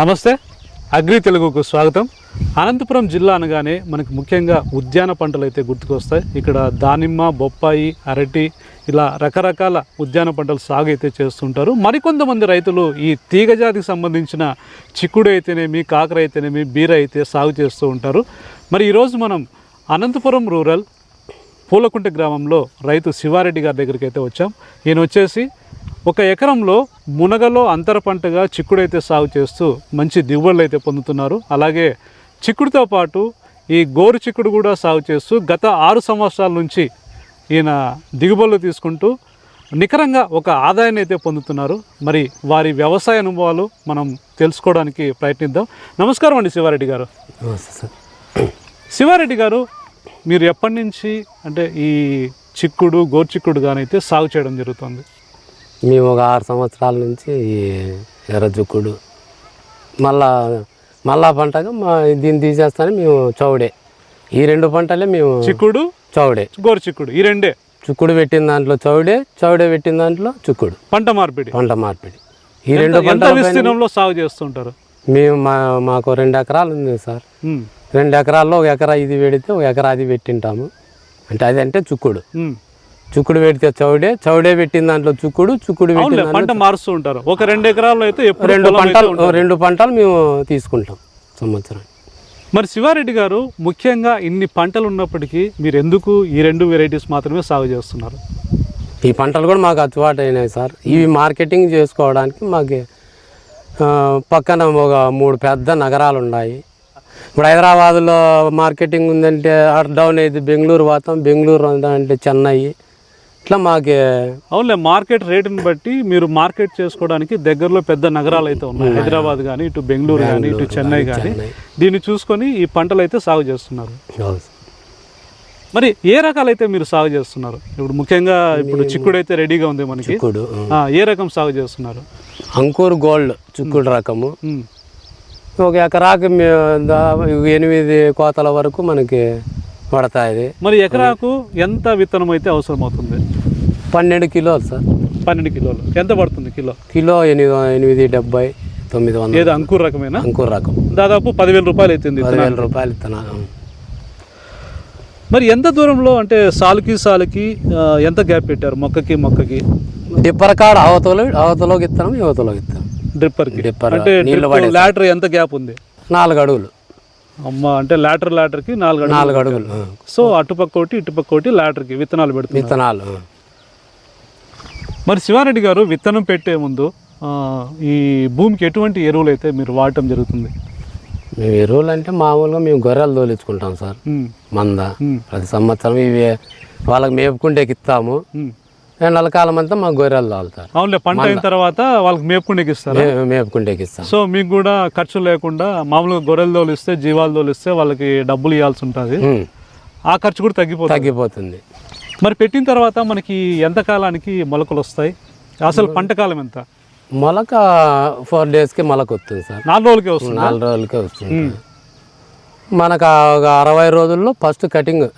నమస్తే అగ్రి తెలుగుకు స్వాగతం. అనంతపురం జిల్లా అనగానే మనకు ముఖ్యంగా ఉద్యాన పంటలు అయితే గుర్తుకొస్తాయి. ఇక్కడ దానిమ్మ బొప్పాయి అరటి ఇలా రకరకాల ఉద్యాన పంటలు సాగు అయితే చేస్తుంటారు. మరికొంతమంది రైతులు ఈ తీగజాతికి సంబంధించిన చిక్కుడు అయితేనేమి కాకర అయితేనేమి బీర అయితే సాగు చేస్తూ ఉంటారు. మరి ఈరోజు మనం అనంతపురం రూరల్ పూలకుంట గ్రామంలో రైతు శివారెడ్డి గారి దగ్గరికి అయితే వచ్చాం. ఈయన వచ్చేసి ఒక ఎకరంలో మునగలో అంతర పంటగా చిక్కుడైతే సాగు చేస్తూ మంచి దిగుబడులు అయితే పొందుతున్నారు. అలాగే చిక్కుడుతో పాటు ఈ గోరు చిక్కుడు కూడా సాగు చేస్తూ గత ఆరు సంవత్సరాల నుంచి ఈయన దిగుబడులు తీసుకుంటూ నికరంగా ఒక ఆదాయాన్ని అయితే పొందుతున్నారు. మరి వారి వ్యవసాయ అనుభవాలు మనం తెలుసుకోవడానికి ప్రయత్నిద్దాం. నమస్కారం అండి శివారెడ్డి గారు. శివారెడ్డి గారు మీరు ఎప్పటి నుంచి అంటే ఈ చిక్కుడు గోర్చిక్కుడు అయితే సాగు చేయడం జరుగుతుంది? మేము ఒక ఆరు సంవత్సరాల నుంచి ఎర్రజుక్కుడు. మళ్ళా మళ్ళా పంటగా మా దీన్ని తీసేస్తానే మేము చౌడే. ఈ రెండు పంటలే మేము చిక్కుడు చౌడే. గోరుచిక్కుడు ఈ రెండే? చుక్కుడు పెట్టిన దాంట్లో చౌడే చౌడే పెట్టిన దాంట్లో చుక్కుడు. పంట మార్పిడి. పంట మార్పిడి. ఈ రెండు పంటల విస్తీర్ణంలో సాగు చేస్తుంటారు? మేము మా మాకు రెండు ఎకరాలు ఉంది సార్. రెండు ఎకరాల్లో ఒక ఎకరా ఇది పెడితే ఒక ఎకరా అది పెట్టింటాము. అంటే అది అంటే చుక్కుడు. చుక్కుడు పెడితే చౌడే చౌడే పెట్టిన దాంట్లో చుక్కుడు చుక్కుడు పెట్టిన పంట మారుస్తూ ఉంటారు. ఒక రెండు ఎకరాల్లో అయితే రెండు పంటలు. రెండు పంటలు మేము తీసుకుంటాం సంవత్సరం మరి శివారెడ్డి గారు ముఖ్యంగా ఇన్ని పంటలు ఉన్నప్పటికీ మీరు ఎందుకు ఈ రెండు వెరైటీస్ మాత్రమే సాగు చేస్తున్నారు? ఈ పంటలు కూడా మాకు అచ్చుబాటు అయినాయి సార్. ఇవి మార్కెటింగ్ చేసుకోవడానికి మాకు పక్కన ఒక మూడు పెద్ద నగరాలు ఉన్నాయి ఇప్పుడు హైదరాబాద్లో మార్కెటింగ్ ఉందంటే అటు డౌన్ అయితే బెంగళూరు పోతాం బెంగళూరు అంటే చెన్నై ఇట్లా మాకు అవునులే మార్కెట్ రేటుని బట్టి మీరు మార్కెట్ చేసుకోవడానికి దగ్గరలో పెద్ద నగరాలు అయితే ఉన్నాయి. హైదరాబాద్ కానీ ఇటు బెంగళూరు కానీ ఇటు చెన్నై కానీ. దీన్ని చూసుకొని ఈ పంటలు అయితే సాగు చేస్తున్నారు. మరి ఏ రకాలైతే మీరు సాగు చేస్తున్నారు? ఇప్పుడు ముఖ్యంగా ఇప్పుడు చిక్కుడు అయితే రెడీగా ఉంది మనకి. ఏ రకం సాగు చేస్తున్నారు? అంకూర్ గోల్డ్ చిక్కుడు రకము. ఒక ఎకరాకి ఎనిమిది కోతల వరకు మనకి పడతాయి. మరి ఎకరాకు ఎంత విత్తనం అయితే అవసరం అవుతుంది పన్నెండు కిలోలు సార్. పన్నెండు కిలోలు. ఎంత పడుతుంది కిలో? కిలో ఎనిమిది ఎనిమిది డెబ్బై తొమ్మిది వందలు. ఏదో అంకుర్ రకమేనా? అంకూర్ రకం. దాదాపు పదివేల రూపాయలు అవుతుంది పదివేల రూపాయలు ఇత్తనాలు మరి ఎంత దూరంలో అంటే సాలుకి సాలుకి ఎంత గ్యాప్ పెట్టారు? మొక్కకి మొక్కకి? డిప్పర్ కాడ అవతల అవతలోకి ఇస్తాం యువతలోకి ఇస్తాం డ్రిప్పర్కి డిప్పర్ అంటే నీళ్ళు లాటర్ ఎంత గ్యాప్ ఉంది? నాలుగు అడుగులు. అమ్మ అంటే లాటర్ లాటర్కి నాలుగు నాలుగు అడుగులు. సో అటుపక్క ఒకటి ఇటుపక్క ఒకటి లాటర్కి విత్తనాలు పెడుతుంది విత్తనాలు. మరి శివారెడ్డి గారు విత్తనం పెట్టే ముందు ఈ భూమికి ఎటువంటి ఎరువులు అయితే మీరు వాడటం జరుగుతుంది? మేము ఎరువులు అంటే మామూలుగా మేము గొర్రెలు తోలించుకుంటాం సార్. మంద. ప్రతి సంవత్సరం ఇవి వాళ్ళకి మేపుకుంటేకి ఇస్తాము ఎండలకాలం అంతా మాకు గొర్రెలు తోలుతారు అవునులే పంట అయిన తర్వాత వాళ్ళకి మేపుకుండేకి ఇస్తారు? మే- ఇస్తాం సో మీకు కూడా ఖర్చు లేకుండా మామూలుగా గొర్రెలు తోలిస్తే జీవాలు తోలిస్తే వాళ్ళకి డబ్బులు ఇవ్వాల్సి ఉంటుంది. ఆ ఖర్చు కూడా తగ్గిపోతుంది. తగ్గిపోతుంది. మరి పెట్టిన తర్వాత మనకి ఎంత కాలానికి మొలకలు వస్తాయి? అసలు పంట కాలం ఎంత? మొలక ఫోర్ డేస్కి మొలక వస్తుంది సార్. నాలుగు రోజులకే వస్తుంది? నాలుగు రోజులకే వస్తుంది. మనకు ఆ ఒక అరవై రోజుల్లో ఫస్ట్ కటింగ్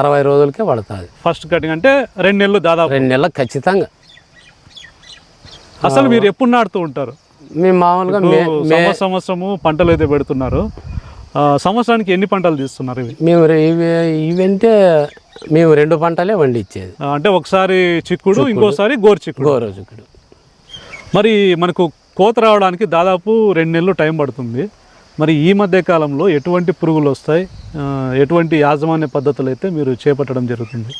అరవై రోజులకే పడుతుంది. ఫస్ట్ కటింగ్ అంటే రెండు నెలలు దాదాపు. రెండు నెలలకు ఖచ్చితంగా. అసలు మీరు ఎప్పుడు నాటుతూ ఉంటారు? మేము మామూలుగా సంవత్సరము పంటలు అయితే పెడుతున్నారు. సంవత్సరానికి ఎన్ని పంటలు తీస్తున్నారు ఇవి? మేము ఇవి ఇవంటే మేము రెండు పంటలే వండిచ్చేది అంటే ఒకసారి చిక్కుడు ఇంకోసారి గోరు చిక్కుడు. గోరోజుకుడు మరి మనకు కోత రావడానికి దాదాపు రెండు నెలలు టైం పడుతుంది. మరి ఈ మధ్య కాలంలో ఎటువంటి పురుగులు వస్తాయి? ఎటువంటి యాజమాన్య పద్ధతులు అయితే మీరు చేపట్టడం జరుగుతుంది?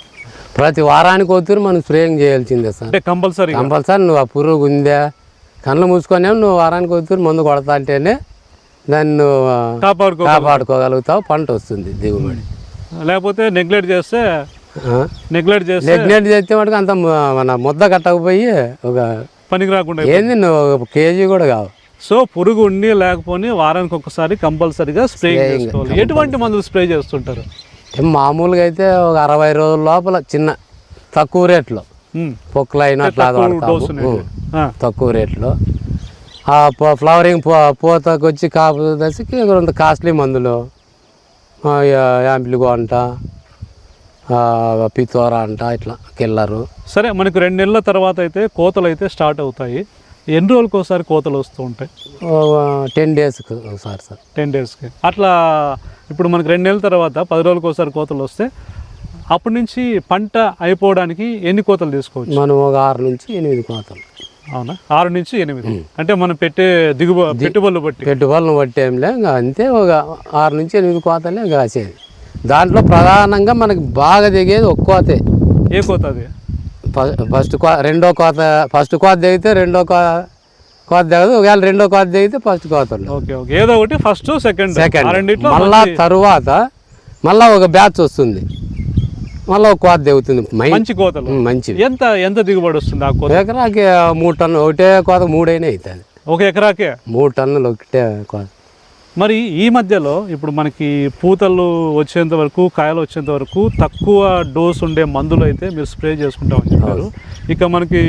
ప్రతి వారానికి వచ్చి మనం స్ప్రేయింగ్ చేయాల్సిందే సార్. అంటే కంపల్సరీ కంపల్సరీ నువ్వు ఆ పురుగు ఉందా? కళ్ళు మూసుకొని నువ్వు వారానికి వచ్చి మందు కొడతా అంటేనే దాన్ని నువ్వు కాపాడుకో కాపాడుకోగలుగుతావు పంట వస్తుంది దిగుబడి. లేకపోతే నెగ్లెక్ట్ చేస్తే? నెగ్లెక్ట్ చేస్తే నెగ్లెక్ట్ చేస్తే మటుకు అంత మన ముద్ద కట్టకపోయి ఒక పనికి రాకుండా ఏంది నువ్వు కేజీ కూడా కావు. సో పురుగు ఉండి లేకపోతే వారానికి ఒకసారి కంపల్సరీగా స్ప్రే చేసుకోవాలి. ఎటువంటి మందులు స్ప్రే చేస్తుంటారు? మామూలుగా అయితే ఒక అరవై రోజుల లోపల చిన్న తక్కువ రేట్లో. పొక్కులైన అట్లా వాడతాము. తక్కువ రేట్లో. ఆ ఫ్లవరింగ్ పో పూతకు వచ్చి కాపు దశకి కొంత కాస్ట్లీ మందులు. యాంపిలిగో అంట పితోరా అంట ఇట్లా కిల్లరు. సరే మనకు రెండు నెలల తర్వాత అయితే కోతలు అయితే స్టార్ట్ అవుతాయి. ఎన్ని రోజులకు ఒకసారి కోతలు వస్తూ ఉంటాయి? టెన్ డేస్కి ఒకసారి సార్. టెన్ డేస్కి. అట్లా ఇప్పుడు మనకి రెండు నెలల తర్వాత పది రోజులకు ఒకసారి కోతలు వస్తే అప్పటి నుంచి పంట అయిపోవడానికి ఎన్ని కోతలు తీసుకోవచ్చు? మనం ఒక ఆరు నుంచి ఎనిమిది కోతలు. అవునా? ఆరు నుంచి ఎనిమిది. అంటే మనం పెట్టే దిగుబ పెట్టుబడులు బట్టి. పెట్టుబడులను పట్టేంలే ఇంకా అంతే ఒక ఆరు నుంచి ఎనిమిది కోతలే కాసేది దాంట్లో ప్రధానంగా మనకి బాగా దిగేది ఒక కోతే. ఏ కోత అది? ఫస్ట్ కో రెండో కోత ఫస్ట్ కోత దిగితే రెండో కో కోత దిగదు. ఒకవేళ రెండో కోత దిగితే ఫస్ట్ కోత ఓకే ఓకే. ఏదో ఒకటి ఫస్ట్ సెకండ్. సెకండ్ మళ్ళా తరువాత మళ్ళా ఒక బ్యాచ్ వస్తుంది. మళ్ళీ ఒక కోత దిగుతుంది. మంచి కోతలు. మంచివి ఎంత ఎంత దిగుబడి వస్తుంది ఆ కోత? ఎకరాకి మూడు టన్నులు. ఒకటే కోత మూడైనా అవుతుంది. ఒక ఎకరాకే? మూడు టన్నులు ఒకటే కోత మరి ఈ మధ్యలో ఇప్పుడు మనకి పూతలు వచ్చేంత వరకు కాయలు వచ్చేంత వరకు తక్కువ డోస్ ఉండే మందులు అయితే మీరు స్ప్రే చేసుకుంటామని చెప్పారు. ఇక మనకి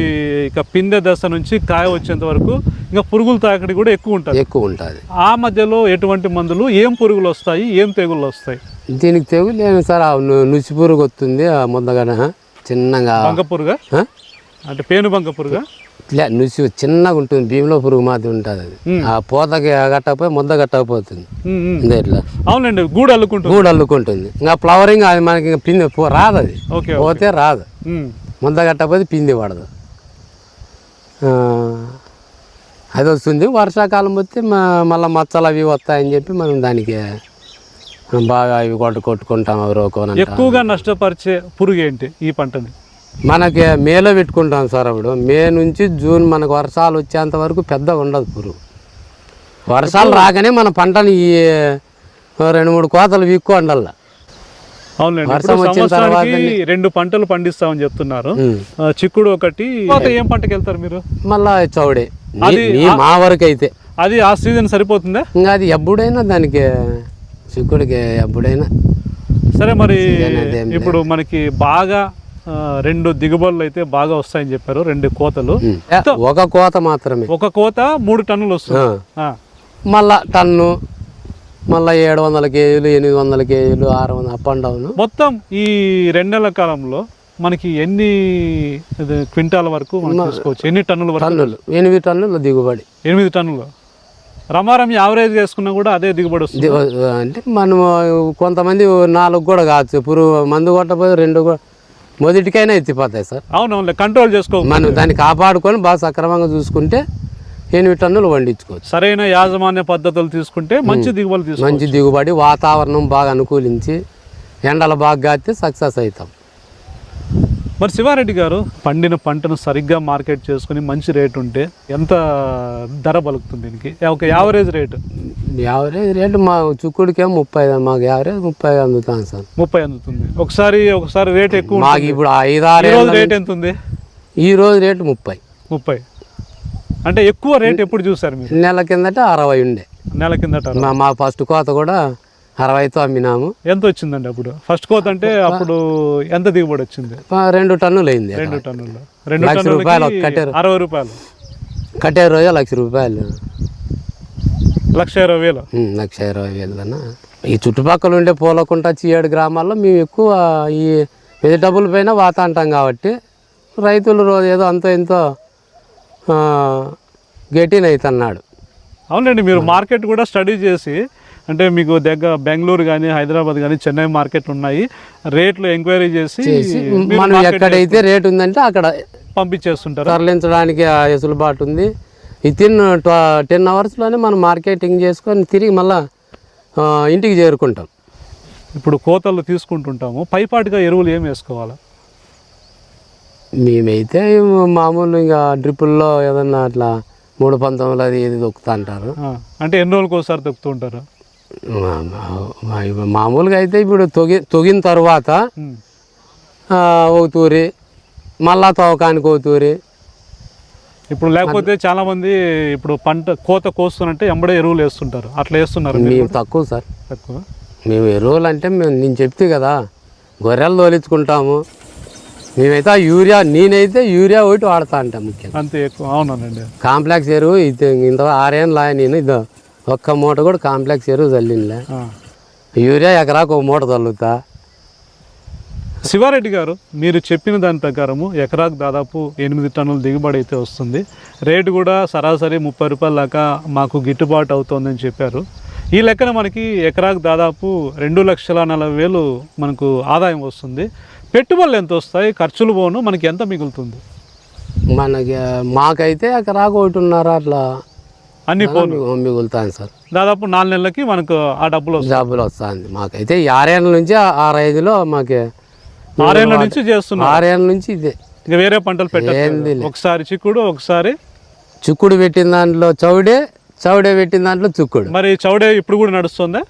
ఇక పిందె దశ నుంచి కాయ వచ్చేంత వరకు ఇంకా పురుగుల తాకిడి కూడా ఎక్కువ ఉంటుంది. ఎక్కువ ఉంటుంది. ఆ మధ్యలో ఎటువంటి మందులు ఏం పురుగులు వస్తాయి ఏం తెగుళ్ళు వస్తాయి? దీనికి తెగులు ఏమి సార్ ఆ ను- నుసి పురుగు వస్తుంది ఆ ముద్దగన చిన్నగా. బంక పురుగా? అంటే పేను బంక పురుగా? ఇట్లా నుసి చిన్నగా ఉంటుంది భీమిలో పురుగు మాత్రం ఉంటుంది అది. ఆ పూతకి కట్టకపోయి ముద్ద ఉమ్. ఇదే ఇట్లా. అవునండి గూడు అల్లుకుంటుంది. గూడు అల్లుకుంటుంది. ఇంకా ఫ్లవరింగ్ అది మనకి పిండి రాదు అది పోతే రాదు. ముద్ద కట్టకపోతే పిండి పడదు. అది వస్తుంది. వర్షాకాలం వస్తే మ- మళ్ళీ మచ్చలు అవి వస్తాయని చెప్పి మనం దానికి బాగా అవి కొట్టు కొట్టుకుంటాం అవి రోకోనంట. ఎక్కువగా నష్టపరిచే పురుగు ఏంటి ఈ పంటని? మనకి మేలో పెట్టుకుంటాం సార్ అప్పుడు. మే నుంచి జూన్ మనకు వర్షాలు వచ్చేంత వరకు పెద్ద ఉండదు పురుగు. వర్షాలు రాగానే మన పంటని ఈ రెండు మూడు కోతలు వీక్కు ఉండాల అవునండి రెండు పంటలు పండిస్తామని చెప్తున్నారు. చిక్కుడు ఒకటి ఏం పంటకి వెళ్తారు మీరు? మళ్ళా చౌడే. మా వరకు అయితే అది ఆ సీజన్ సరిపోతుందా? ఇంకా అది ఎప్పుడైనా దానికి చిక్కుడికి ఎప్పుడైనా. సరే మరి ఇప్పుడు మనకి బాగా రెండు దిగుబడులు అయితే బాగా వస్తాయని చెప్పారు రెండు కోతలు. ఒక కోత మాత్రమే. ఒక కోత మూడు టన్నులు వస్తుంది. మళ్ళా టన్ను మళ్ళా ఏడు వందల కేజీలు ఎనిమిది వందల కేజీలు ఆరు వందల అప్ అండ్ డౌన్. మొత్తం ఈ రెండు నెలల కాలంలో మనకి ఎన్ని క్వింటాల వరకు తీసుకోవచ్చు ఎన్ని టన్నుల టన్నులు. ఎనిమిది టన్నులు దిగుబడి. ఎనిమిది టన్నులు. రమారం యావరేజ్ చేసుకున్నా కూడా అదే దిగుబడి వస్తుంది. అంటే మనం కొంతమంది నాలుగు కూడా కావచ్చు. పురుగు మందు కొట్టపోయి రెండు కూడా మొదటికైనా ఎత్తిపోతాయి సార్. అవునవునులే కంట్రోల్ చేసుకో. మనం దాన్ని కాపాడుకొని బాగా సక్రమంగా చూసుకుంటే ఎనిమిది టన్నులు వండించుకోవచ్చు. సరైన యాజమాన్య పద్ధతులు తీసుకుంటే మంచి దిగుబడి మంచి దిగుబడి వాతావరణం బాగా అనుకూలించి ఎండలు బాగా కాస్తే సక్సెస్ అవుతాం. మరి శివారెడ్డి గారు పండిన పంటను సరిగ్గా మార్కెట్ చేసుకుని మంచి రేట్ ఉంటే ఎంత ధర పలుకుతుంది దీనికి? ఒక యావరేజ్ రేటు. యావరేజ్ రేటు మా చుక్కుడికేమో ముప్పై మాకు యావరేజ్ ముప్పై అందుతాను సార్. ముప్పై అందుతుంది. ఒకసారి ఒకసారి రేట్ ఎక్కువ మాకు ఇప్పుడు ఐదారు రేట్ ఎంత ఉంది ఈ రోజు రేటు ముప్పై. ముప్పై. అంటే ఎక్కువ రేట్ ఎప్పుడు చూసారు మీరు? నెల కిందట అరవై ఉండే. నెల కిందట మా ఫస్ట్ కోత కూడా అరవైతో అమ్మినాము. ఎంత వచ్చిందండి అప్పుడు? ఫస్ట్ కోత అంటే అప్పుడు ఎంత దిగుబడి వచ్చింది? రెండు టన్నులు అయింది రెండు టన్నులు. రెండు లక్ష రూపాయలు కట్టారు. అరవై రూపాయలు. కట్టే రోజు లక్ష రూపాయలు. లక్ష ఇరవై వేలు. లక్ష ఇరవై వేలన ఈ చుట్టుపక్కల ఉండే పూలకుంట చీయేడు గ్రామాల్లో మేము ఎక్కువ ఈ వెజిటబుల్ పైన వాత అంటాం కాబట్టి రైతులు రోజు ఏదో అంతో ఎంతో గెటిన్ అవుతున్నాడు అవునండి మీరు మార్కెట్ కూడా స్టడీ చేసి అంటే మీకు దగ్గర బెంగళూరు కానీ హైదరాబాద్ కానీ చెన్నై మార్కెట్ ఉన్నాయి. రేట్లు ఎంక్వైరీ చేసి మనం ఎక్కడైతే రేట్ ఉందంటే అక్కడ పంపించేస్తుంటారు? తరలించడానికి ఆ వెసులుబాటు ఉంది. ఈ తిన్ టెన్ అవర్స్లోనే మనం మార్కెటింగ్ చేసుకొని తిరిగి మళ్ళా ఇంటికి చేరుకుంటాం. ఇప్పుడు కోతలు తీసుకుంటుంటాము. పైపాటిగా ఎరువులు ఏం వేసుకోవాలి? మేమైతే మామూలు ఇంకా డ్రిప్పుల్లో ఏదన్నా అట్లా మూడు పంతొమ్మిది అది ఇది దొక్కుతా అంటారు. అంటే ఎన్ని రోజులకు ఒకసారి ఉంటారు? మా- మామూలుగా అయితే ఇప్పుడు తొగి తొగిన తర్వాత ఒక తూరి మళ్ళా తవ్వకానికి ఒక తూరి. ఇప్పుడు లేకపోతే చాలా మంది ఇప్పుడు పంట కోత కోస్తున్నట్టే ఎంబడే ఎరువులు వేస్తుంటారు. అట్లా వేస్తున్నారు మేము తక్కువ సార్. తక్కువ? మేము ఎరువులు అంటే మేము నేను చెప్తే కదా గొర్రెలు తోలించుకుంటాము. మేమైతే ఆ యూరియా నేనైతే యూరియా ఒకటి వాడతా అంట ముఖ్యంగా. అంతే ఎక్కువ. అవునండి కాంప్లెక్స్ ఎరువు ఇది ఇంత ఆరేళ్ళు లాయ నేను ఇది ఒక్క మూట కూడా కాంప్లెక్స్ ఎరువు చల్లినలే ఆ. యూరియా ఎకరాకు ఒక మూట చల్లుతా శివారెడ్డి గారు మీరు చెప్పిన దాని ప్రకారము ఎకరాకు దాదాపు ఎనిమిది టన్నుల దిగుబడి అయితే వస్తుంది. రేటు కూడా సరాసరి ముప్పై రూపాయల దాకా మాకు గిట్టుబాటు అవుతోందని చెప్పారు. ఈ లెక్కన మనకి ఎకరాకు దాదాపు రెండు లక్షల నలభై వేలు మనకు ఆదాయం వస్తుంది. పెట్టుబడులు ఎంత వస్తాయి? ఖర్చులు పోను మనకి ఎంత మిగులుతుంది? మనకి మాకైతే ఎకరాకు ఒకటిన్నర అట్లా అన్ని మిగు- మిగులుతాను సార్. దాదాపు నాలుగు నెలలకి మనకు ఆ డబ్బులు వస్తాయి. డబ్బులు వస్తుంది మాకైతే ఈ ఆరేళ్ళ నుంచి ఆ- ఆరైదులో మాకు ఆరేళ్ళ నుంచి చేస్తున్నారు. ఆరేళ్ళ నుంచి ఇదే. ఇక వేరే పంటలు పెట్టారు ఒకసారి చిక్కుడు ఒకసారి చుక్కుడు పెట్టిన దాంట్లో చౌడే చౌడే పెట్టిన దాంట్లో చుక్కుడు. మరి చౌడే ఇప్పుడు కూడా నడుస్తుందా?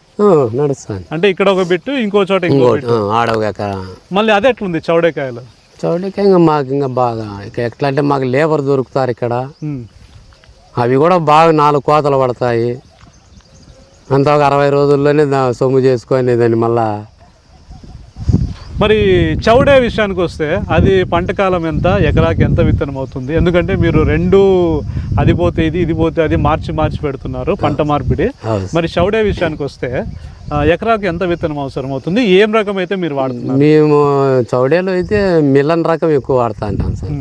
నడుస్తాను అంటే ఇక్కడ ఒక బిట్టు ఇంకో చోట ఇంకో బిట్టు ఆడవ ఎకరా. మళ్ళీ అదే ఎట్లుంది చౌడేకాయలు? చౌడకి ఇంకా మాకు ఇంకా బాగా ఇక ఎట్లా అంటే మాకు లేబర్ దొరుకుతారు ఇక్కడ. అవి కూడా బాగా నాలుగు కోతలు పడతాయి. అంత ఒక అరవై రోజుల్లోనే దా సొమ్ము చేసుకొని దాన్ని మళ్ళా. మరి చౌడే విషయానికి వస్తే అది పంట కాలం ఎంత ఎకరాకి ఎంత విత్తనం అవుతుంది? ఎందుకంటే మీరు రెండు అది పోతే ఇది ఇది పోతే అది మార్చి మార్చి పెడుతున్నారు పంట మార్పిడి. మరి చౌడే విషయానికి వస్తే ఎకరాకి ఎంత విత్తనం అవసరం అవుతుంది? ఏం రకం అయితే మీరు వాడుతున్నారు? మేము చౌడేలో అయితే మిల్లన్ రకం ఎక్కువ వాడుతూ ఉంటాం సార్.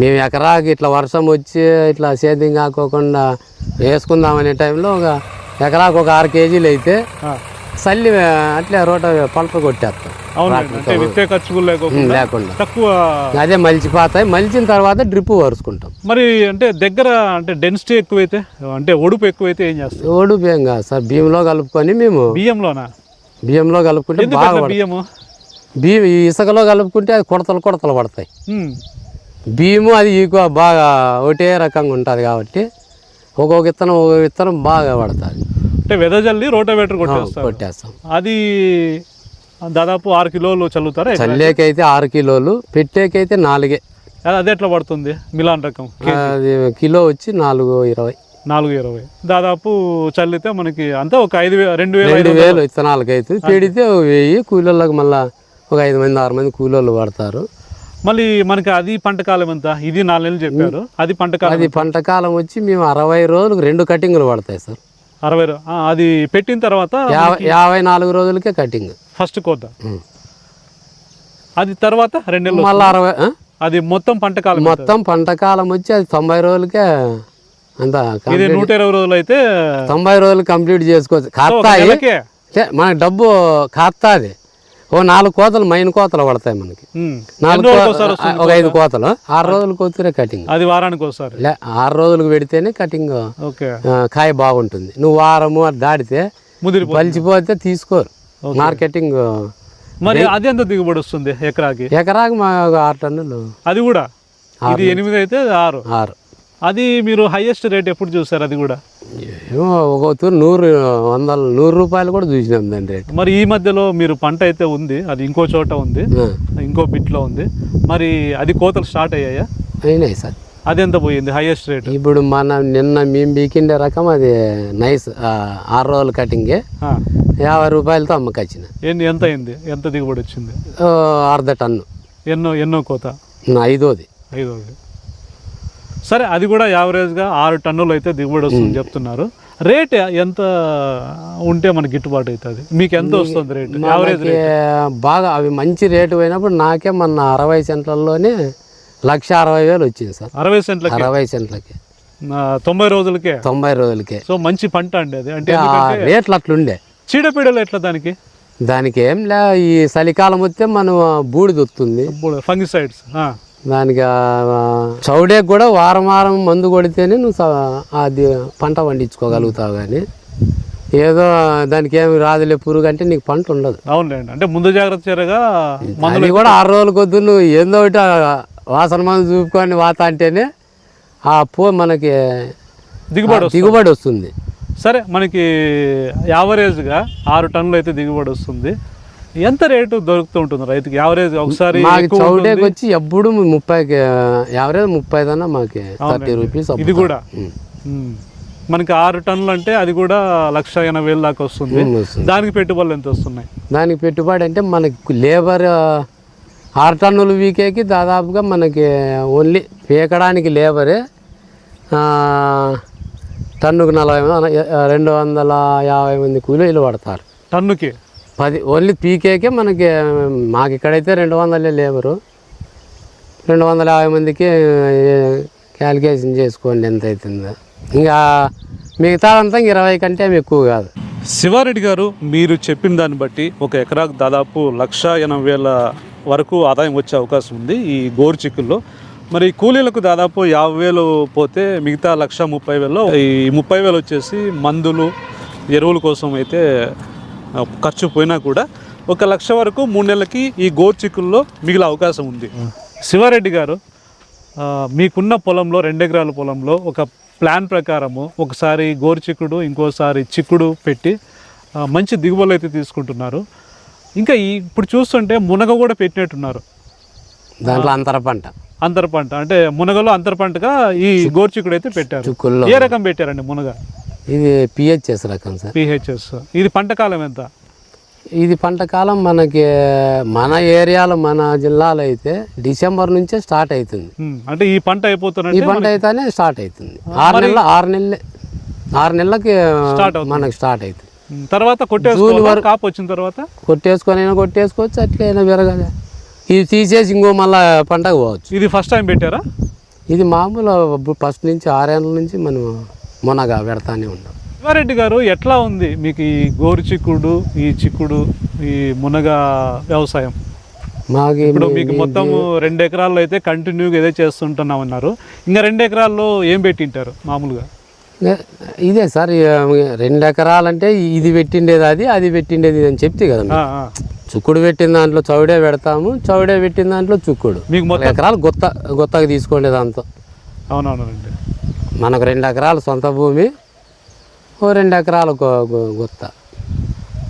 మేము ఎకరాకి ఇట్లా వర్షం వచ్చి ఇట్లా సేద్యం కాకోకుండా వేసుకుందామనే టైంలో ఒక ఎకరాకు ఒక ఆరు కేజీలు అయితే. చల్లి అట్లే రోట పలప కొట్టేస్తాం. లేకుండా. తక్కువ అదే మలిచిపోతాయి. మలిచిన తర్వాత డ్రిప్ వరుసుకుంటాం మరి అంటే దగ్గర అంటే డెన్సిటీ ఎక్కువైతే అంటే ఒడుపు ఎక్కువైతే ఏం చేస్తారు ఓడు బియ్యం కాదు సార్. బియ్యంలో కలుపుకొని మేము బియ్యంలోనా? బియ్యంలో కలుపుకుంటే బాగా. బియ్యము? బియ్యం ఈ ఇసుకలో కలుపుకుంటే అది కొడతలు కొడతలు పడతాయి. బియ్యము అది ఈకో బాగా ఒకటే రకంగా ఉంటుంది కాబట్టి ఒక్కొక్క విత్తనం ఒక్కొక్క విత్తనం బాగా పడుతుంది. అంటే వెదజల్లి రోటోవేటర్ కొట్టేస్తాం. అది దాదాపు ఆరు కిలోలు చల్లుతారా చల్లేకైతే ఆరు కిలోలు పెట్టేకైతే నాలుగే. అది ఎట్లా పడుతుంది? మిలాన్ రకం అది కిలో వచ్చి నాలుగు ఇరవై. నాలుగు ఇరవై. దాదాపు చల్లితే మనకి అంతా ఒక ఐదు వే- రెండు వేల రెండు వేలు విత్తనాలకి అయితే పెడితే వెయ్యి కూలీళ్ళకి మళ్ళీ ఒక ఐదు మంది ఆరు మంది కూలీళ్ళు పడతారు. మళ్ళీ మనకి అది పంట కాలం ఎంత? ఇది నాలుగు నెలలు చెప్పారు. అది పంట కాలం అది పంట కాలం వచ్చి మేము అరవై రోజులకు రెండు కటింగ్లు పడతాయి సార్. అరవై అది పెట్టిన తర్వాత యాభై నాలుగు రోజులకే కటింగ్. ఫస్ట్ కోత. అది తర్వాత రెండు నెలలు మళ్ళీ అరవై? అది మొత్తం పంట కాలం? మొత్తం పంట కాలం వచ్చి అది తొంభై రోజులకే అంత ఇది నూట ఇరవై రోజులు అయితే తొంభై రోజులు కంప్లీట్ చేసుకోవచ్చు. అంటే మనకి డబ్బు ఖాతాది ఓ నాలుగు కోతలు మైన్ కోతలు పడతాయి మనకి. నాలుగు ఒక ఐదు కోతలు. ఆరు రోజులకు వస్తే కటింగ్ అది వారానికి ఒకసారి లే ఆరు రోజులకు పెడితేనే కటింగ్ కాయ బాగుంటుంది. నువ్వు వారము అది దాడితే పలిచిపోతే తీసుకోరు. మార్కెటింగ్ మరి అది ఎంత దిగుబడి వస్తుంది ఎకరాకి? ఎకరాకు మా ఆరు టన్నులు. అది కూడా? ఇది ఎనిమిది అయితే ఆరు. ఆరు. అది మీరు హైయెస్ట్ రేట్ ఎప్పుడు చూసారు అది కూడా? ఏమో ఒక తూరు నూరు వందల నూరు రూపాయలు కూడా చూసినాం దాని రేటు మరి ఈ మధ్యలో మీరు పంట అయితే ఉంది అది ఇంకో చోట ఉంది ఇంకో బిట్లో ఉంది. మరి అది కోతలు స్టార్ట్ అయ్యాయా? అయినాయి సార్. అది ఎంత పోయింది హైయెస్ట్ రేట్ ఇప్పుడు మన నిన్న మేము బీకిండే రకం అది నైస్ ఆరు రోజుల కటింగే యాభై రూపాయలతో అమ్మకొచ్చిన. ఎన్ని ఎంత అయింది? ఎంత దిగుబడి వచ్చింది? అర్ధ టన్ను. ఎన్నో ఎన్నో కోత? ఐదోది. ఐదోది. సరే అది కూడా యావరేజ్గా ఆరు టన్నులు అయితే దిగుబడి వస్తుంది చెప్తున్నారు. రేట్ ఎంత ఉంటే మనకి గిట్టుబాటు అవుతుంది? మీకు ఎంత వస్తుంది రేట్? యావరేజ్ బాగా అవి మంచి రేటు పోయినప్పుడు నాకే మొన్న అరవై సెంట్లలోనే లక్ష అరవై వేలు వచ్చింది సార్. అరవై సెంట్లకి? అరవై సెంట్లకి. తొంభై రోజులకే? తొంభై రోజులకే. సో మంచి పంట అండి అది. అంటే రేట్లు అట్లుండే. చీడపీడలు ఎట్లా దానికి? దానికి ఏం లే ఈ చలికాలం వస్తే మనం బూడిద వస్తుంది. ఫంగిసైడ్స్. దానికి ఆ, చౌడేకి కూడా వారం వారం మందు కొడితేనే నువ్వు అది పంట పండించుకోగలుగుతావు కానీ ఏదో దానికి ఏమి రాదులే పురుగు అంటే నీకు పంట ఉండదు. అవునులేండి. అంటే ముందు జాగ్రత్త చర్యగా మందులు అది కూడా ఆరు రోజుల కొద్ది నువ్వు ఏందో ఒకటి వాసన మందు చూపుకొని వాత అంటేనే ఆ పూ మనకి దిగుబడి దిగుబడి వస్తుంది. సరే మనకి యావరేజ్గా ఆరు టన్నులు అయితే దిగుబడి వస్తుంది. ఎంత రేటు దొరుకుతూ ఉంటుంది రైతుకి? యావరేజ్ ఒకసారి చౌడేకి వచ్చి ఎప్పుడు ముప్పైకి యావరేజ్ ముప్పై దానా మాకు థర్టీ రూపీస్ ఇది కూడా. మనకి ఆరు టన్నులు అంటే అది కూడా లక్ష ఎనభై వేలు దాకా వస్తుంది. దానికి పెట్టుబడులు ఎంత వస్తున్నాయి? దానికి పెట్టుబడి అంటే మనకి లేబర్ ఆరు టన్నుల వీకేకి దాదాపుగా మనకి ఓన్లీ పీకడానికి లేబరే టన్నుకు నలభై రెండు వందల యాభై మంది కూలీలు పడతారు. టన్నుకి? పది ఓన్లీ పీకేకే మనకి మాకు ఇక్కడైతే రెండు వందలే లేబరు. రెండు వందల యాభై మందికి క్యాలిక్యులేషన్ చేసుకోండి ఎంత అవుతుందో ఇంకా మిగతా అంతా ఇరవై కంటే ఎక్కువ కాదు. శివారెడ్డి గారు మీరు చెప్పిన దాన్ని బట్టి ఒక ఎకరాకు దాదాపు లక్ష ఎనభై వేల వరకు ఆదాయం వచ్చే అవకాశం ఉంది ఈ గోరు చిక్కుల్లో. మరి కూలీలకు దాదాపు యాభై వేలు పోతే మిగతా లక్ష ముప్పై వేలలో ఈ ముప్పై వేలు వచ్చేసి మందులు ఎరువుల కోసం అయితే ఖర్చు పోయినా కూడా ఒక లక్ష వరకు మూడు నెలలకి ఈ గోరు చిక్కుల్లో మిగిలే అవకాశం ఉంది. శివారెడ్డి గారు మీకున్న పొలంలో రెండు ఎకరాల పొలంలో ఒక ప్లాన్ ప్రకారము ఒకసారి గోరు చిక్కుడు ఇంకోసారి చిక్కుడు పెట్టి మంచి దిగుబడులు అయితే తీసుకుంటున్నారు. ఇంకా ఇప్పుడు చూస్తుంటే మునగ కూడా పెట్టినట్టున్నారు. దాంట్లో అంతర పంట. అంతర పంట. అంటే మునగలో అంతర పంటగా ఈ గోరు చిక్కుడు అయితే పెట్టారు. ఏ రకం పెట్టారండి మునగ? ఇది పిహెచ్ఎస్ రకం సార్. పిహెచ్ఎస్ ఇది పంట కాలం ఎంత? ఇది పంట కాలం మనకి మన ఏరియాలో మన జిల్లాలో అయితే డిసెంబర్ నుంచే స్టార్ట్ అవుతుంది. అంటే ఈ పంట ఈ అయిపోతున్నట్టే పంట అయితేనే స్టార్ట్ అవుతుంది. ఆరు నెలల ఆరు నెలలే ఆరు నెలలకి. మనకి స్టార్ట్ అవుతుంది. తర్వాత కొట్టేసుకోవాలి కాపు వచ్చిన తర్వాత? కొట్టేసుకొని అయినా కొట్టేసుకోవచ్చు అట్లయినా పెరగాలి ఇది తీసేసి ఇంకో మళ్ళీ పంటకు పోవచ్చు. ఇది ఫస్ట్ టైం పెట్టారా? ఇది మామూలు ఫస్ట్ నుంచి ఆరేళ్ళ నుంచి మనం మునగా పెడతానే ఉంటాం శివారెడ్డి గారు ఎట్లా ఉంది మీకు ఈ గోరు చిక్కుడు ఈ చిక్కుడు ఈ మునగ వ్యవసాయం? మాకు ఇప్పుడు మీకు మొత్తం రెండు ఎకరాల్లో అయితే కంటిన్యూగా ఇదే చేస్తుంటున్నాం అన్నారు ఇంకా రెండు ఎకరాల్లో ఏం పెట్టింటారు మామూలుగా? ఇదే- సార్ రెండు ఎకరాలంటే ఇది పెట్టిండేది అది అది పెట్టిండేది అని చెప్తే కదా. చుక్కుడు పెట్టిన దాంట్లో చౌడే పెడతాము చౌడే పెట్టిన దాంట్లో చుక్కుడు. మీకు మొత్తం ఎకరాలు గొత్త గొత్తగా తీసుకోండి దాంతో. అవునవునండి. మనకు రెండు ఎకరాలు సొంత భూమి ఓ రెండు ఎకరాలు గొత్త.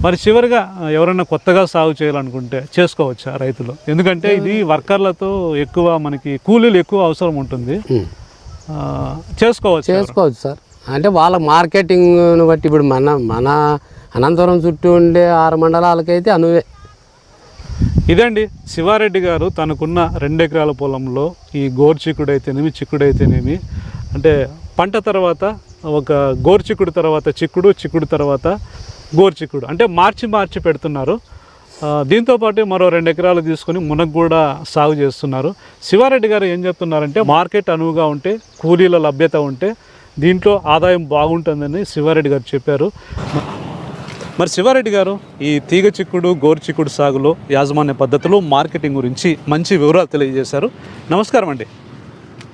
మరి చివరిగా ఎవరైనా కొత్తగా సాగు చేయాలనుకుంటే చేసుకోవచ్చా రైతులు? ఎందుకంటే ఇది వర్కర్లతో ఎక్కువ మనకి కూలీలు ఎక్కువ అవసరం ఉంటుంది. చేసుకోవచ్చు చేసుకోవచ్చు సార్. అంటే వాళ్ళ మార్కెటింగ్ను బట్టి ఇప్పుడు మన మన అనంతపురం చుట్టూ ఉండే ఆరు మండలాలకైతే అనువే. ఇదండి శివారెడ్డి గారు తనకున్న రెండు ఎకరాల పొలంలో ఈ గోరు చిక్కుడు అయితేనేమి చిక్కుడు అయితేనేమి అంటే పంట తర్వాత ఒక గోరు చిక్కుడు తర్వాత చిక్కుడు చిక్కుడు తర్వాత గోరు చిక్కుడు అంటే మార్చి మార్చి పెడుతున్నారు. దీంతోపాటు దీంతో పాటు మరో రెండు ఎకరాలు తీసుకొని మునగ కూడా సాగు చేస్తున్నారు. శివారెడ్డి గారు ఏం చెప్తున్నారంటే మార్కెట్ అనువుగా ఉంటే కూలీల లభ్యత ఉంటే దీంట్లో ఆదాయం బాగుంటుందని శివారెడ్డి గారు చెప్పారు. మరి శివారెడ్డి గారు ఈ తీగ చిక్కుడు గోరు చిక్కుడు సాగులో యాజమాన్య పద్ధతులు మార్కెటింగ్ గురించి మంచి వివరాలు తెలియజేశారు. నమస్కారం అండి.